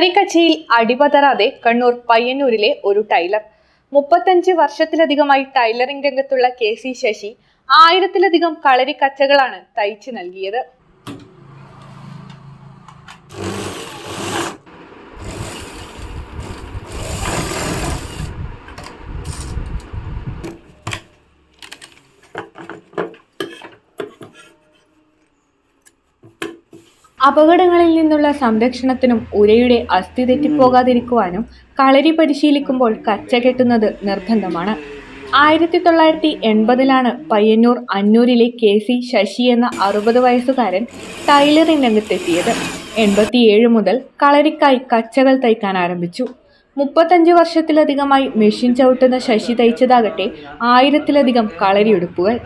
കളരിക്കച്ചയിൽ അടിപതറാതെ കണ്ണൂർ പയ്യന്നൂരിലെ ഒരു ടൈലർ. മുപ്പത്തഞ്ച് വർഷത്തിലധികമായി ടൈലറിംഗ് രംഗത്തുള്ള കെ സി ശശി ആയിരത്തിലധികം കളരി കളരിക്കച്ചകളാണ് തയ്ച്ചു നൽകിയത്. അപകടങ്ങളിൽ നിന്നുള്ള സംരക്ഷണത്തിനും ഉരയുടെ അസ്ഥി തെറ്റിപ്പോകാതിരിക്കുവാനും കളരി പരിശീലിക്കുമ്പോൾ കച്ച കെട്ടുന്നത് നിർബന്ധമാണ്. ആയിരത്തി തൊള്ളായിരത്തി എൺപതിലാണ് പയ്യന്നൂർ അന്നൂരിലെ കെ സി ശശി എന്ന അറുപത് വയസ്സുകാരൻ ടൈലറിംഗ് രംഗത്തെത്തിയത് എൺപത്തിയേഴ് മുതൽ കളരിക്കായി കച്ചകൾ തയ്ക്കാൻ ആരംഭിച്ചു. മുപ്പത്തഞ്ച് വർഷത്തിലധികമായി മെഷീൻ ചവിട്ടുന്ന ശശി തയ്ച്ചതാകട്ടെ ആയിരത്തിലധികം കളരിയുടുപ്പുകൾ.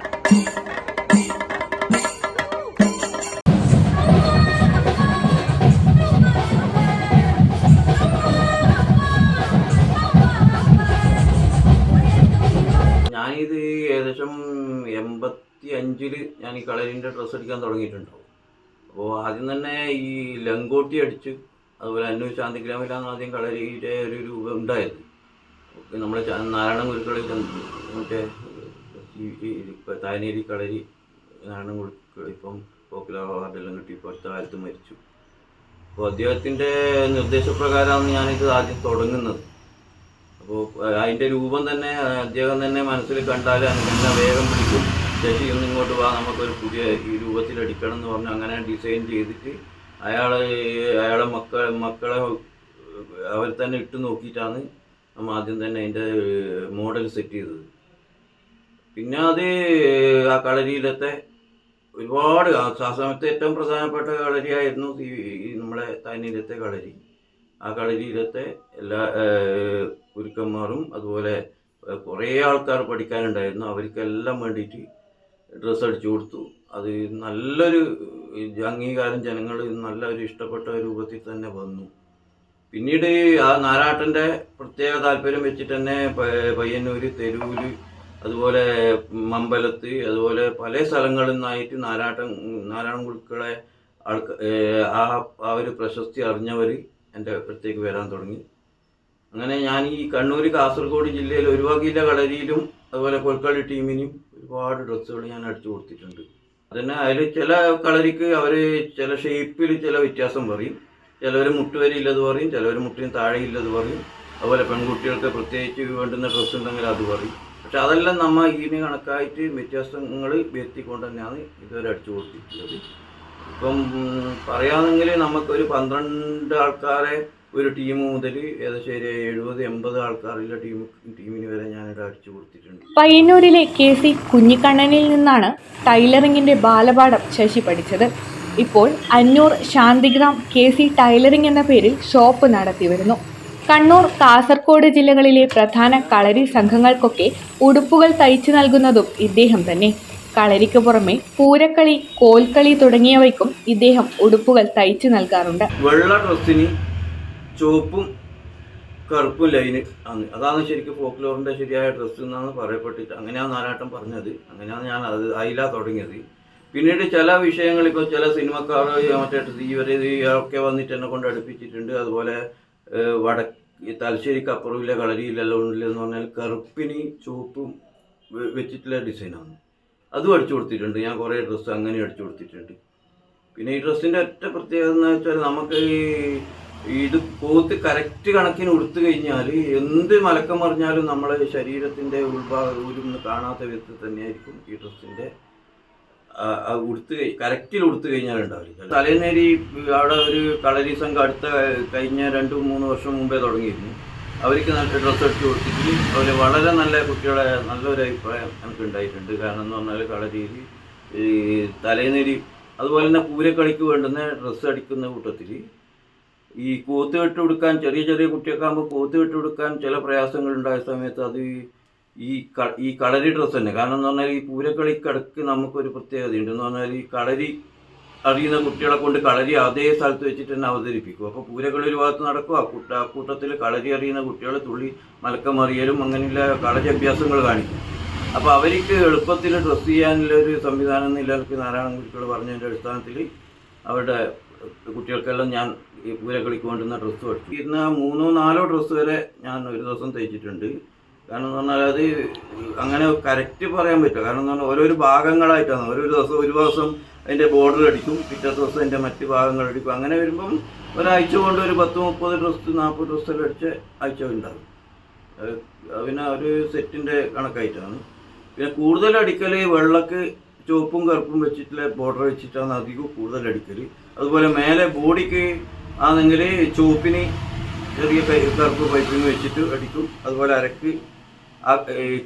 അഞ്ചിൽ ഞാൻ ഈ കളരിന്റെ ഡ്രസ്സ് അടിക്കാൻ തുടങ്ങിയിട്ടുണ്ടാവും. അപ്പോൾ ആദ്യം തന്നെ ഈ ലങ്കോട്ടി അടിച്ച് അതുപോലെ അന്നൂർ ശാന്തിഗ്രാമിലാണ് ആദ്യം കളരിയുടെ ഒരു രൂപം ഉണ്ടായത്. നമ്മുടെ നാരായണ ഗുരുക്കളിൽ മറ്റേ താനേരി കളരി നാരായണ ഗുരുക്കൾ ഇപ്പം പോപ്പുലർ അവാർഡെല്ലാം കിട്ടി ഇപ്പോൾ അടുത്ത കാലത്ത് മരിച്ചു. അപ്പോൾ അദ്ദേഹത്തിന്റെ നിർദ്ദേശപ്രകാരമാണ് ഞാനിത് ആദ്യം തുടങ്ങുന്നത്. അപ്പോൾ അതിന്റെ രൂപം തന്നെ അദ്ദേഹം തന്നെ മനസ്സിൽ കണ്ടാൽ എന്നെ വേഗം പിടിക്കും. ശശി ഒന്ന് ഇങ്ങോട്ട് വാ നമുക്കൊരു പുതിയ ഈ രൂപത്തിൽ അടിക്കണം എന്ന് പറഞ്ഞു അങ്ങനെ ഡിസൈൻ ചെയ്തിട്ട് അയാളെ അയാളെ മക്കളെ മക്കളെ അവർ തന്നെ ഇട്ട് നോക്കിയിട്ടാണ് നമ്മൾ ആദ്യം തന്നെ അതിന്റെ മോഡൽ സെറ്റ് ചെയ്തത്. പിന്നെ അത് ആ കളരിയിലത്തെ ഒരുപാട് ആ സമയത്ത് ഏറ്റവും പ്രധാനപ്പെട്ട കളരിയായിരുന്നു നമ്മളെ താനീരത്തെ കളരി. ആ കളരിയിലത്തെ എല്ലാ ഗുരുക്കന്മാരും അതുപോലെ കുറേ ആൾക്കാർ പഠിക്കാനുണ്ടായിരുന്നു. അവർക്കെല്ലാം വേണ്ടിയിട്ട് ഡ്രസ്സ് അടിച്ചു കൊടുത്തു. അത് നല്ലൊരു അംഗീകാരം ജനങ്ങൾ നല്ലൊരു ഇഷ്ടപ്പെട്ട രൂപത്തിൽ തന്നെ വന്നു. പിന്നീട് ആ നാരാട്ടന്റെ പ്രത്യേക താല്പര്യം വെച്ചിട്ട് തന്നെ പയ്യന്നൂർ തെരൂര് അതുപോലെ മമ്പലത്ത് അതുപോലെ പല സ്ഥലങ്ങളിൽ നിന്നായിട്ട് നാരാട്ടൻ നാരായണ ഗുരുക്കളെ ആൾക്ക ആ ആ ഒരു പ്രശസ്തി അറിഞ്ഞവർ എന്റെ അടുത്തേക്ക് വരാൻ തുടങ്ങി. അങ്ങനെ ഞാൻ ഈ കണ്ണൂർ കാസർഗോഡ് ജില്ലയിൽ ഒരു വകയിലെ കളരിയിലും അതുപോലെ കൊൽക്കളി ടീമിനും ഒരുപാട് ഡ്രസ്സുകൾ ഞാൻ അടിച്ചു കൊടുത്തിട്ടുണ്ട്. അതന്നെ അതിൽ ചില കളരിക്ക് അവർ ചില ഷേപ്പിൽ ചില വ്യത്യാസം പറയും. ചിലവർ മുട്ടുവരിയില്ലത് പറയും ചിലവർ മുട്ടിന് താഴെയില്ലത് പറയും. അതുപോലെ പെൺകുട്ടികൾക്ക് പ്രത്യേകിച്ച് വേണ്ടുന്ന ഡ്രസ്സ് ഉണ്ടെങ്കിൽ അത് പറയും. പക്ഷെ അതെല്ലാം നമ്മൾ ഇതിന് കണക്കായിട്ട് വ്യത്യാസങ്ങൾ വരുത്തിക്കൊണ്ട് തന്നെയാണ് ഇതുവരെ അടിച്ചു കൊടുത്തിട്ടുള്ളത്. ഇപ്പം ഉം, പറയാണെങ്കിൽ നമുക്കൊരു പന്ത്രണ്ട് ആൾക്കാരെ ഒരു ടീം മുതൽ ഏകദേശം ഒരു എഴുപത് എൺപത് ആൾക്കാരുള്ള ടീം ടീമിന് വരെ ഞാനിവിടെ അടിച്ചു കൊടുത്തിട്ടുണ്ട്. പയ്യന്നൂരിലെ കെ സി കുഞ്ഞിക്കണ്ണനിൽ നിന്നാണ് ടൈലറിംഗിന്റെ ബാലപാഠം ശശി പഠിച്ചത്. ഇപ്പോൾ Annur Shantigram K C tailoring എന്ന പേരിൽ ഷോപ്പ് നടത്തി വരുന്നു. കണ്ണൂർ കാസർഗോഡ് ജില്ലകളിലെ പ്രധാന കളരി സംഘങ്ങൾക്കൊക്കെ ഉടുപ്പുകൾ തയ്ച്ചു നൽകുന്നതും ഇദ്ദേഹം തന്നെ. കളരിക്ക് പുറമെ പൂരക്കളി കോൽക്കളി തുടങ്ങിയവയ്ക്കും ഇദ്ദേഹം ഉടുപ്പുകൾ തയ്ച്ചു നൽകാറുണ്ട്. വെള്ള ഡ്രസ്സിന് ചുവപ്പും കറുപ്പും ലൈൻ ആണ്. അതാണ് ശരിക്കും ഫോക്ലോറിന്റെ ശരിയായ ഡ്രസ്സ് എന്നാണ് പറയപ്പെട്ടിട്ട് അങ്ങനെയാണ് നാരാട്ടം പറഞ്ഞത്. അങ്ങനെയാണ് ഞാൻ അത് അതിലാ തുടങ്ങിയത്. പിന്നീട് ചില വിഷയങ്ങൾ ഇപ്പോൾ ചില സിനിമക്കാർ മറ്റേ ഇവർ ഒക്കെ വന്നിട്ട് എന്നെ കൊണ്ട് അടുപ്പിച്ചിട്ടുണ്ട്. അതുപോലെ വട ഈ തലശ്ശേരിക്കപ്പുറമില്ല കളരിയില്ലല്ലോ ഉണ്ടല്ലെന്ന് പറഞ്ഞാൽ കറുപ്പിന് ചുവപ്പും വെച്ചിട്ടുള്ള ഡിസൈനാണ് അതും അടിച്ചു കൊടുത്തിട്ടുണ്ട്. ഞാൻ കുറേ ഡ്രസ്സ് അങ്ങനെ അടിച്ചു കൊടുത്തിട്ടുണ്ട്. പിന്നെ ഈ ഡ്രസ്സിന്റെ ഒറ്റ പ്രത്യേകത എന്ന് വെച്ചാൽ നമുക്ക് ഈ ഇത് പോത്ത് കറക്റ്റ് കണക്കിന് ഉടുത്തു കഴിഞ്ഞാൽ എന്ത് മലക്കം പറഞ്ഞാലും നമ്മളെ ശരീരത്തിന്റെ ഉൾഭാഗം കാണാത്ത വിധത്തിൽ തന്നെയായിരിക്കും ഈ ഡ്രസ്സിന്റെ ഉടുത്ത് കറക്റ്റിൽ ഉടുത്തു കഴിഞ്ഞാൽ ഉണ്ടാവില്ല. തലേനേരി അവിടെ ഒരു കളരി സംഘം അടുത്ത കഴിഞ്ഞ രണ്ട് മൂന്ന് വർഷം മുമ്പേ തുടങ്ങിയിരുന്നു. അവർക്ക് നല്ല ഡ്രസ്സ് എടുത്ത് കൊടുത്തിട്ട് അവർ വളരെ നല്ല കുട്ടികളെ നല്ലൊരു അഭിപ്രായം എനിക്ക് ഉണ്ടായിട്ടുണ്ട്. കാരണം എന്ന് പറഞ്ഞാൽ കളരിയിൽ ഈ തലേനേരി അതുപോലെ തന്നെ പൂരക്കളിക്ക് വേണ്ടുന്ന ഡ്രസ്സ് അടിക്കുന്ന കൂട്ടത്തിൽ ഈ കൂത്ത് കെട്ട് കൊടുക്കാൻ ചെറിയ ചെറിയ കുട്ടിയൊക്കെ ആകുമ്പോൾ കൂത്ത് കെട്ട് കൊടുക്കാൻ ചില പ്രയാസങ്ങൾ ഉണ്ടായ സമയത്ത് അത് ഈ ക ഈ കളരി ഡ്രസ്സ് തന്നെ. കാരണം എന്ന് പറഞ്ഞാൽ ഈ പൂരക്കളി കിടക്ക് നമുക്കൊരു പ്രത്യേകതയുണ്ട്. എന്ന് പറഞ്ഞാൽ ഈ കളരി അറിയുന്ന കുട്ടികളെ കൊണ്ട് കളരി അതേ സ്ഥലത്ത് വെച്ചിട്ട് തന്നെ അവതരിപ്പിക്കും. അപ്പോൾ പൂരക്കളി ഒരു ഭാഗത്ത് നടക്കും ആ കൂട്ട ആ കൂട്ടത്തിൽ കളരി അറിയുന്ന കുട്ടികൾ തുള്ളി മലക്കമറിയലും അങ്ങനെയുള്ള കളരി അഭ്യാസങ്ങൾ കാണിക്കും. അപ്പോൾ അവർക്ക് എളുപ്പത്തിൽ ഡ്രസ്സ് ചെയ്യാനുള്ള ഒരു സംവിധാനം നിലനിൽക്കുന്ന നാരായണ കുട്ടികൾ പറഞ്ഞതിന്റെ അടിസ്ഥാനത്തിൽ അവരുടെ കുട്ടികൾക്കെല്ലാം ഞാൻ പൂരക്കളിക്ക് വേണ്ടുന്ന ഡ്രസ്സ് പഠിച്ചു ഇന്ന് മൂന്നോ നാലോ ഡ്രസ്സ് വരെ ഞാൻ ഒരു ദിവസം തയ്ച്ചിട്ടുണ്ട് കാരണം എന്ന് പറഞ്ഞാൽ അത് അങ്ങനെ കറക്റ്റ് പറയാൻ പറ്റില്ല. കാരണം എന്ന് പറഞ്ഞാൽ ഓരോരോ ഭാഗങ്ങളായിട്ടാണ്. ഓരോ ദിവസം ഒരു ദിവസം അതിന്റെ ബോർഡർ അടിക്കും. പിറ്റേ ദിവസം അതിന്റെ മറ്റ് ഭാഗങ്ങൾ അടിക്കും. അങ്ങനെ വരുമ്പം ഒരാഴ്ച കൊണ്ട് ഒരു പത്ത് മുപ്പത് ഡ്രസ്സ് നാൽപ്പത് ഡ്രസ്സെല്ലാം അടിച്ച് ആഴ്ച ഉണ്ടാകും. അതിന് ഒരു സെറ്റിന്റെ കണക്കായിട്ടാണ്. പിന്നെ കൂടുതൽ അടിക്കൽ വെള്ളക്ക് ചുവപ്പും കറുപ്പും വെച്ചിട്ടുള്ള ബോർഡർ വെച്ചിട്ടാണ് അധികം കൂടുതൽ അടിക്കൽ അതുപോലെ മേലെ ബോഡിക്ക് ആണെങ്കിൽ ചുവപ്പിന് ചെറിയ കറുപ്പ് പൈപ്പിങ് വെച്ചിട്ട് അടിക്കും. അതുപോലെ അരക്ക്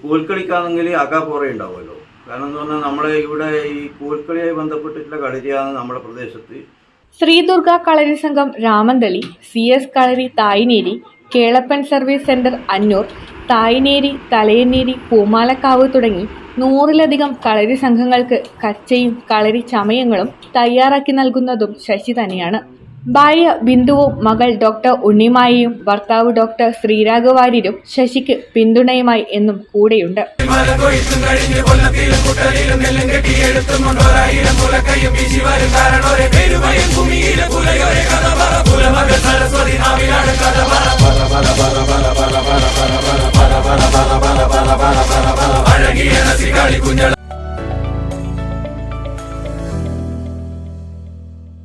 കോൽക്കളിക്കാണെങ്കിൽ അകാപ്പുറ ഉണ്ടാവുമല്ലോ. കാരണം എന്ന് പറഞ്ഞാൽ നമ്മളെ ഇവിടെ ഈ കോൽക്കളിയായി ബന്ധപ്പെട്ടിട്ടുള്ള കളരിയാണ് നമ്മുടെ പ്രദേശത്ത്. Sreedurga Kalari Sangham Ramanthali C S Kalari Thayneri Kelappan service centre Annur Thayneri Thalayaneri Poomalakkavu തുടങ്ങി നൂറിലധികം കളരി സംഘങ്ങൾക്ക് കച്ചയും കളരി ചമയങ്ങളും തയ്യാറാക്കി നൽകുന്നതും ശശി തന്നെയാണ്. ഭാര്യ ബിന്ദുവും മകൾ ഡോക്ടർ ഉണ്ണിമായയും ഭർത്താവ് ഡോക്ടർ ശ്രീരാഘവാര്യരും ശശിക്ക് പിന്തുണയുമായി എന്നും കൂടെയുണ്ട്. സരസ്വതി